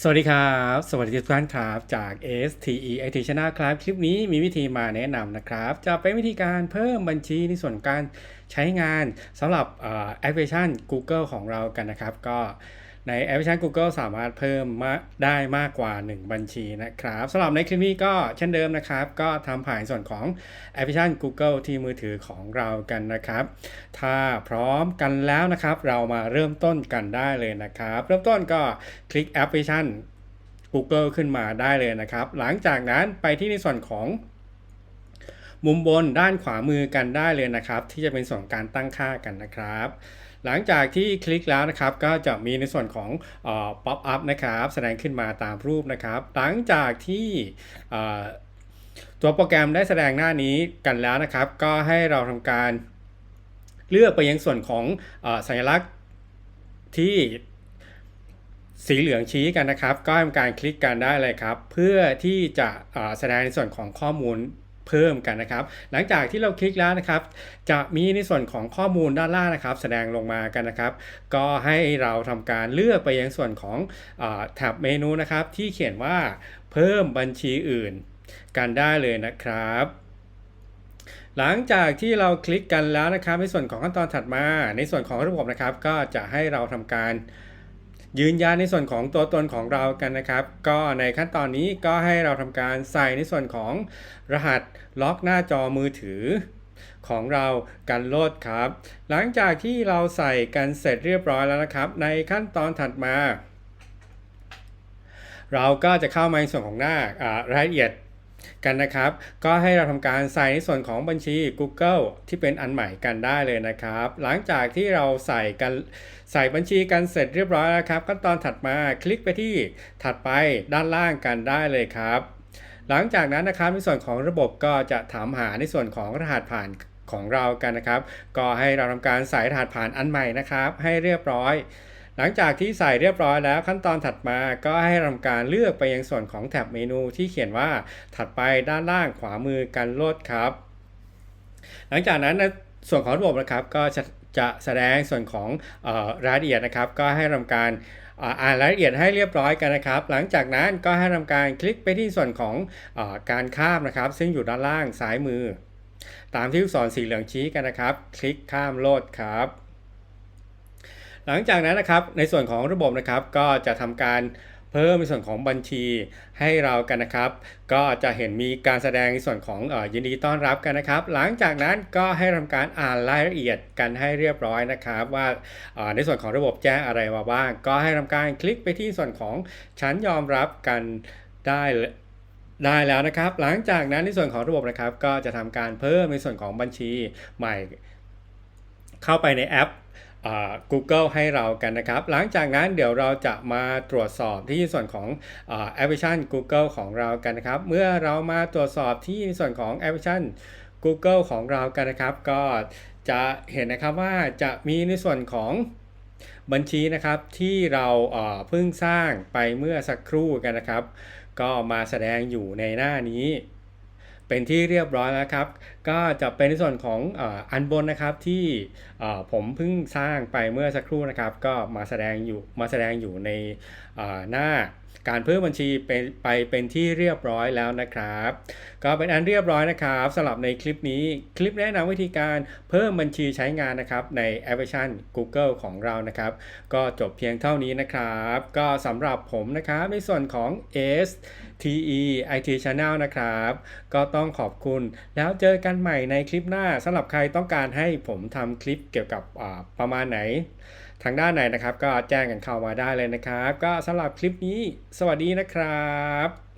สวัสดีครับ สวัสดีทุกท่านครับ จาก STE IT Channel ครับ คลิปนี้มีวิธีมาแนะนำนะครับ จะเป็นวิธีการเพิ่มบัญชีในส่วนการใช้งานสำหรับแอปพลิเคชัน Google ของเรากันนะครับ ก็ ในแอปพลิเคชัน Google สามารถเพิ่มมาได้มากกว่า 1 บัญชีนะครับสำหรับในคลิปนี้ก็เช่นเดิมนะครับ ก็ทำผ่านส่วนของแอปพลิเคชัน Google ที่มือถือของเรากันนะครับ ถ้าพร้อมกันแล้วนะครับ เรามาเริ่มต้นกันได้เลยนะครับ เริ่มต้นก็คลิกแอปพลิเคชัน Google ขึ้นมาได้เลยนะครับ หลังจากนั้นไปที่ในส่วนของมุมบนด้านขวามือกันได้เลยนะครับ ที่จะเป็นส่วนการตั้งค่ากันนะครับ หลังจากที่คลิกแล้วนะครับก็จะมีในส่วนของเอ่อ pop up นะครับแสดงขึ้นมาตามรูปนะครับ หลังจากที่ตัวโปรแกรมได้แสดงหน้านี้กันแล้วนะครับ ก็ให้เราทำการเลือกไปยังส่วนของอสัญลักษณ์ที่สีเหลืองชี้กันนะครับ ก็ทำการคลิกกันได้เลยครับ เพื่อที่จะแสดงในส่วนของข้อมูล เพิ่มกันนะครับ หลังจากที่เราคลิกแล้วนะครับ จะมีในส่วนของข้อมูลด้านล่างนะครับ แสดงลงมากันนะครับ ก็ให้เราทำการเลือกไปยังส่วนของอแท็บเมนูนะครับ ที่เขียนว่าเพิ่มบัญชีอื่น กันได้เลยนะครับหลังจากที่เราคลิกกันแล้วนะครับ ในส่วนของขั้นตอนถัดมา ในส่วนของระบบนะครับ ก็จะให้เราทำการ ยืนยันในส่วนของตัวตนของเรากันนะครับ ก็ในขั้นตอนนี้ก็ให้เราทำการใส่ในส่วนของรหัสล็อกหน้าจอมือถือของเรากันโลดครับ หลังจากที่เราใส่กันเสร็จเรียบร้อยแล้วนะครับ ในขั้นตอนถัดมา เราก็จะเข้ามาในส่วนของหน้ารายละเอียด กันนะครับ ก็ให้เราทำการใส่ในส่วนของบัญชี Google ที่เป็นอันใหม่กันได้เลยนะครับ หลังจากที่เราใส่กันใส่บัญชีกันเสร็จเรียบร้อยแล้วครับขั้นตอนถัดมาคลิกไปที่ถัดไปด้านล่างกันได้เลยครับ หลังจากนั้นนะครับในส่วนของระบบก็จะถามหาในส่วนของรหัสผ่านของเรากันนะครับ ก็ให้เราทำการใส่รหัสผ่านอันใหม่นะครับ ให้เรียบร้อย หลังจากที่ใส่เรียบร้อยแล้วขั้นตอนถัดมาก็ให้ทำการเลือกไปยังส่วนของแท็บเมนูที่เขียนว่าถัดไปด้านล่างขวามือกันโลดครับ หลังจากนั้นในส่วนของระบบนะครับก็จะจะแสดงส่วนของออรายละเอียดนะครับ ก็ให้ทำการอ่านรายละเอียดให้เรียบร้อยกันนะครับ หลังจากนั้นก็ให้ทำการคลิกไปที่ส่วนของออการข้ามนะครับ ซึ่งอยู่ด้านล่างซ้ายมือ ตามที่ลูกศรสีเหลืองชี้กันนะครับ คลิกข้ามโลดครับ หลังจากนั้นนะครับในส่วนของระบบนะครับก็จะทำการเพิ่มในส่วนของบัญชีให้เรากันนะครับ ก็จะเห็นมีการแสดงในส่วนของอยินดีต้อนรับกันนะครับ หลังจากนั้นก็ให้ทำการอ่านรายละเอียดกันให้เรียบร้อยนะครับ ว่าในส่วนของระบบแจ้งอะไรมาบ้าง ก็ให้ทำการคลิกไปที่ส่วนของฉันยอมรับกันได้ได้แล้วนะครับ หลังจากนั้นในส่วนของระบบนะครับ ก็จะทำการเพิ่มในส่วนของบัญชีใหม่ เข้าไปในแอป Google ให้เรากันนะครับ หลังจากนั้นเดี๋ยวเราจะมาตรวจสอบที่ส่วนของแอปพลิเคชัน Google ของเรากันนะครับ เมื่อเรามาตรวจสอบที่ส่วนของแอปพลิเคชัน Google ของเรากันนะครับ ก็จะเห็นนะครับว่าจะมีในส่วนของบัญชีนะครับที่เราเพิ่งสร้างไปเมื่อสักครู่กันนะครับ ก็มาแสดงอยู่ในหน้านี้ เป็นที่เรียบร้อยแล้วครับ ก็จะเป็นในส่วนของอันบนนะครับที่ผมเพิ่งสร้างไปเมื่อสักครู่นะครับ ก็มาแสดงอยู่มาแสดงอยู่ในหน้า การเพิ่มบัญชีเป็นไปเป็นที่เรียบร้อยแล้วนะครับ ก็เป็นอันเรียบร้อยนะครับสำหรับในคลิปนี้คลิปแนะนำวิธีการเพิ่มบัญชีใช้งานนะครับในแอปพลิเคชัน Google ของเรานะครับ ก็จบเพียงเท่านี้นะครับ ก็สำหรับผมนะครับในส่วนของ S TE IT Channel นะครับ ก็ต้องขอบคุณ แล้วเจอกันใหม่ในคลิปหน้าสำหรับใครต้องการให้ผมทำคลิปเกี่ยวกับประมาณไหน ทางด้านไหนนะครับ ก็แจ้งกันเข้ามาได้เลยนะครับ ก็สำหรับคลิปนี้ สวัสดีนะครับ